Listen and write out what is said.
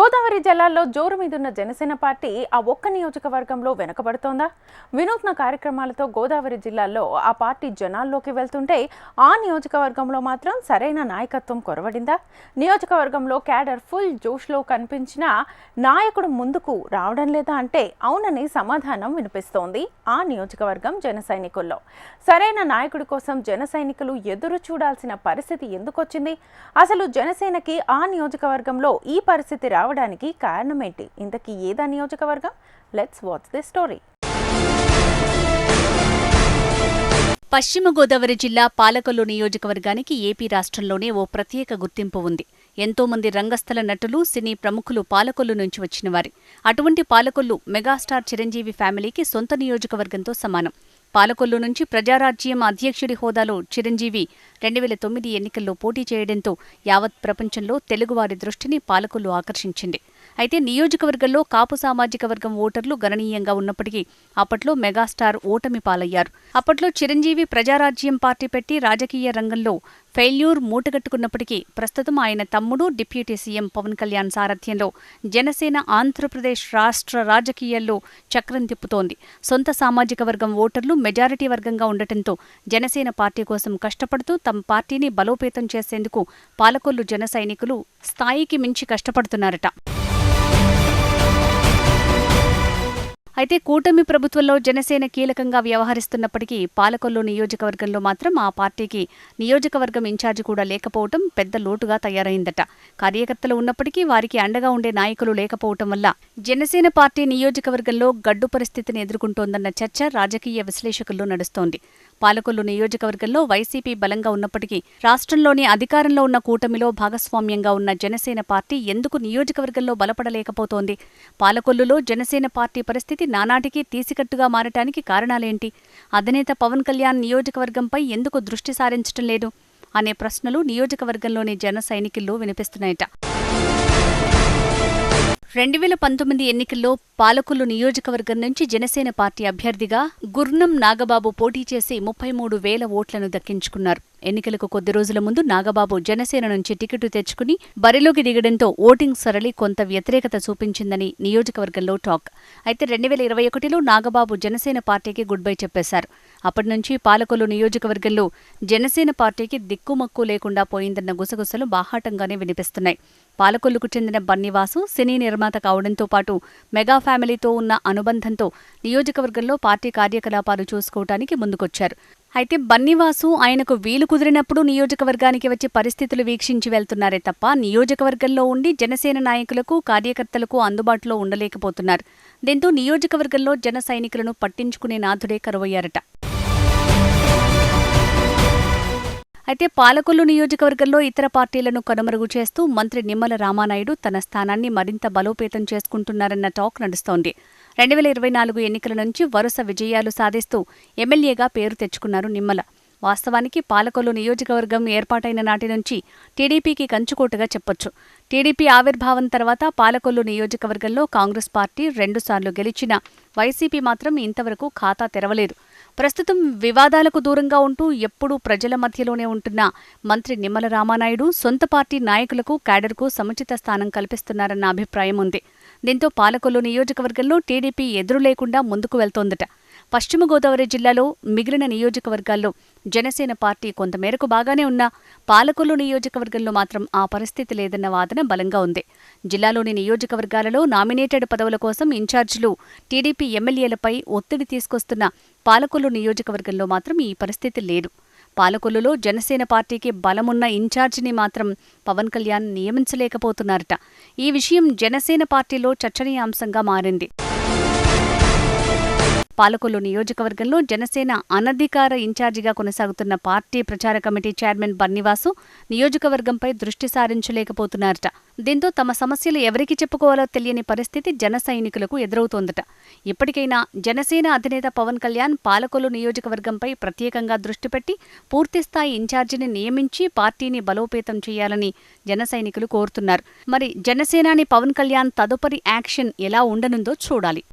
గోదావరి జిల్లాల్లో జోరు మీదున్న జనసేన పార్టీ ఆ ఒక్క నియోజకవర్గంలో వెనకబడుతోందా? వినూత్న కార్యక్రమాలతో గోదావరి జిల్లాలో ఆ పార్టీ జనాల్లోకి వెళ్తుంటే ఆ నియోజకవర్గంలో మాత్రం సరైన నాయకత్వం కొరవడిందా? నియోజకవర్గంలో క్యాడర్ ఫుల్ జోష్లో కనిపించిన నాయకుడు ముందుకు రావడం లేదా అంటే అవునని సమాధానం వినిపిస్తోంది ఆ నియోజకవర్గం జన సైనికుల్లో. సరైన నాయకుడి కోసం జన సైనికులు ఎదురు చూడాల్సిన పరిస్థితి ఎందుకొచ్చింది? అసలు జనసేనకి ఆ నియోజకవర్గంలో ఈ పరిస్థితి రావడానికి కారణమేంటి? ఇంతకీ ఏదా నియోజకవర్గం? లెట్స్ వాచ్ ది స్టోరీ పశ్చిమ గోదావరి జిల్లా పాలకొల్లు నియోజకవర్గానికి ఏపీ రాష్ట్రంలోనే ఓ ప్రత్యేక గుర్తింపు ఉంది. ఎంతోమంది రంగస్థల నటులు సినీ ప్రముఖులు పాలకొల్లు నుంచి వచ్చినవారి. అటువంటి పాలకొల్లు మెగాస్టార్ చిరంజీవి ఫ్యామిలీకి సొంత నియోజకవర్గంతో సమానం. పాలకొల్లు నుంచి ప్రజారాజ్యం అధ్యక్షుడి హోదాలో చిరంజీవి రెండు వేల తొమ్మిది ఎన్నికల్లో పోటీ చేయడంతో యావత్ ప్రపంచంలో తెలుగువారి దృష్టిని పాలకొల్లు ఆకర్షించింది. అయితే నియోజకవర్గంలో కాపు సామాజిక వర్గం ఓటర్లు గణనీయంగా ఉన్నప్పటికీ అప్పట్లో మెగాస్టార్ ఓటమి పాలయ్యారు. అప్పట్లో చిరంజీవి ప్రజారాజ్యం పార్టీ పెట్టి రాజకీయ రంగంలో ఫెయిల్యూర్ మూటగట్టుకున్నప్పటికీ ప్రస్తుతం ఆయన తమ్ముడు డిప్యూటీ సీఎం పవన్ కళ్యాణ్ సారథ్యంలో జనసేన ఆంధ్రప్రదేశ్ రాష్ట్ర రాజకీయాల్లో చక్రం తిప్పుతోంది. సొంత సామాజిక వర్గం ఓటర్లు మెజారిటీ వర్గంగా ఉండటంతో జనసేన పార్టీ కోసం కష్టపడుతూ తమ పార్టీని బలోపేతం చేసేందుకు పాలకొల్లు జన సైనికులు స్థాయికి మించి కష్టపడుతున్నారట. అయితే కూటమి ప్రభుత్వంలో జనసేన కీలకంగా వ్యవహరిస్తున్నప్పటికీ పాలకొల్లు నియోజకవర్గంలో మాత్రం ఆ పార్టీకి నియోజకవర్గం ఇన్ఛార్జి కూడా లేకపోవటం పెద్ద లోటుగా తయారైందట. కార్యకర్తలు ఉన్నప్పటికీ వారికి అండగా ఉండే నాయకులు లేకపోవటం వల్ల జనసేన పార్టీ నియోజకవర్గంలో గడ్డు పరిస్థితిని ఎదుర్కొంటోందన్న చర్చ రాజకీయ విశ్లేషకుల్లో నడుస్తోంది. పాలకొల్లు నియోజకవర్గంలో వైసీపీ బలంగా ఉన్నప్పటికీ రాష్ట్రంలోని అధికారంలో ఉన్న కూటమిలో భాగస్వామ్యంగా ఉన్న జనసేన పార్టీ ఎందుకు నియోజకవర్గంలో బలపడలేకపోతోంది? పాలకొల్లులో జనసేన పార్టీ పరిస్థితి నానాటికి తీసికట్టుగా మారటానికి కారణాలేంటి? అధినేత పవన్ కళ్యాణ్ నియోజకవర్గంపై ఎందుకు దృష్టి సారించటం లేదు? అనే ప్రశ్నలు నియోజకవర్గంలోని జన సైనికుల్లో వినిపిస్తున్నాయట. రెండు వేల పంతొమ్మిది ఎన్నికల్లో పాలకులు నియోజకవర్గం నుంచి జనసేన పార్టీ అభ్యర్థిగా గుర్నం నాగబాబు పోటీ చేసి ముప్పై మూడు వేల ఓట్లను దక్కించుకున్నారు. ఎన్నికలకు కొద్ది రోజుల ముందు నాగబాబు జనసేన నుంచి టికెట్ తెచ్చుకుని బరిలోకి దిగడంతో ఓటింగ్ సరళి కొంత వ్యతిరేకత చూపించిందని నియోజకవర్గంలో టాక్. అయితే రెండు వేల ఇరవై ఒకటిలో నాగబాబు జనసేన పార్టీకి గుడ్ బై చెప్పేశారు. అప్పటి నుంచి పాలకొల్లు నియోజకవర్గంలో జనసేన పార్టీకి దిక్కుమక్కు లేకుండా పోయిందన్న గుసగుసలు బాహాటంగానే వినిపిస్తున్నాయి. పాలకొల్లుకు చెందిన బన్నివాసు సినీ నిర్మాత కావడంతో పాటు మెగా ఫ్యామిలీతో ఉన్న అనుబంధంతో నియోజకవర్గంలో పార్టీ కార్యకలాపాలు చూసుకోవటానికి ముందుకొచ్చారు. అయితే బన్నివాసు ఆయనకు వీలు కుదిరినప్పుడు నియోజకవర్గానికి వచ్చి పరిస్థితులు వీక్షించి వెళ్తున్నారే తప్ప నియోజకవర్గంలో ఉండి జనసేన నాయకులకు కార్యకర్తలకు అందుబాటులో ఉండలేకపోతున్నారు. దీంతో నియోజకవర్గంలో జన సైనికులను పట్టించుకునే నాథుడే కరువయ్యారట. అయితే పాలకొల్లు నియోజకవర్గంలో ఇతర పార్టీలను కనుమరుగు చేస్తూ మంత్రి నిమ్మల రామానాయుడు తన స్థానాన్ని మరింత బలోపేతం చేసుకుంటున్నారన్న టాక్ నడుస్తోంది. రెండు వేల ఇరవై నాలుగు ఎన్నికల నుంచి వరుస విజయాలు సాధిస్తూ ఎమ్మెల్యేగా పేరు తెచ్చుకున్నారు నిమ్మల. వాస్తవానికి పాలకొల్లు నియోజకవర్గం ఏర్పాటైన నాటి నుంచి టీడీపీకి కంచుకోటగా చెప్పొచ్చు. టీడీపీ ఆవిర్భావం తర్వాత పాలకొల్లు నియోజకవర్గంలో కాంగ్రెస్ పార్టీ రెండుసార్లు గెలిచినా వైసీపీ మాత్రం ఇంతవరకు ఖాతా తెరవలేదు. ప్రస్తుతం వివాదాలకు దూరంగా ఉంటూ ఎప్పుడూ ప్రజల మధ్యలోనే ఉంటున్న మంత్రి నిమ్మల రామానాయుడు సొంత పార్టీ నాయకులకు క్యాడర్కు సముచిత స్థానం కల్పిస్తున్నారన్న అభిప్రాయం ఉంది. దీంతో పాలకొల్లు నియోజకవర్గంలో టీడీపీ ఎదురు లేకుండా ముందుకు వెళ్తోందట. పశ్చిమ గోదావరి జిల్లాలో మిగిలిన నియోజకవర్గాల్లో జనసేన పార్టీ కొంతమేరకు బాగానే ఉన్నా పాలకొల్లు నియోజకవర్గంలో మాత్రం ఆ పరిస్థితి లేదన్న వాదన బలంగా ఉంది. జిల్లాలోని నియోజకవర్గాలలో నామినేటెడ్ పదవుల కోసం ఇన్ఛార్జీలు టీడీపీ ఎమ్మెల్యేలపై ఒత్తిడి తీసుకొస్తున్న పాలకొల్లు నియోజకవర్గంలో మాత్రం ఈ పరిస్థితి లేదు. పాలకొల్లులో జనసేన పార్టీకి బలమున్న ఇన్ఛార్జిని మాత్రం పవన్ కళ్యాణ్ నియమించలేకపోతున్నారట. ఈ విషయం జనసేన పార్టీలో చర్చనీయాంశంగా మారింది. పాలకొల్లు నియోజకవర్గంలో జనసేన అనధికార ఇన్ఛార్జిగా కొనసాగుతున్న పార్టీ ప్రచార కమిటీ చైర్మన్ బన్నివాసు నియోజకవర్గంపై దృష్టి సారించలేకపోతున్నారట. దీంతో తమ సమస్యలు ఎవరికి చెప్పుకోవాలో తెలియని పరిస్థితి జన సైనికులకు ఎదురవుతోందట. ఇప్పటికైనా జనసేన అధినేత పవన్ కళ్యాణ్ పాలకొల్లు నియోజకవర్గంపై ప్రత్యేకంగా దృష్టి పెట్టి పూర్తిస్థాయి ఇన్ఛార్జిని నియమించి పార్టీని బలోపేతం చేయాలని జన సైనికులు కోరుతున్నారు. మరి జనసేనాని పవన్ కళ్యాణ్ తదుపరి యాక్షన్ ఎలా ఉండనుందో చూడాలి.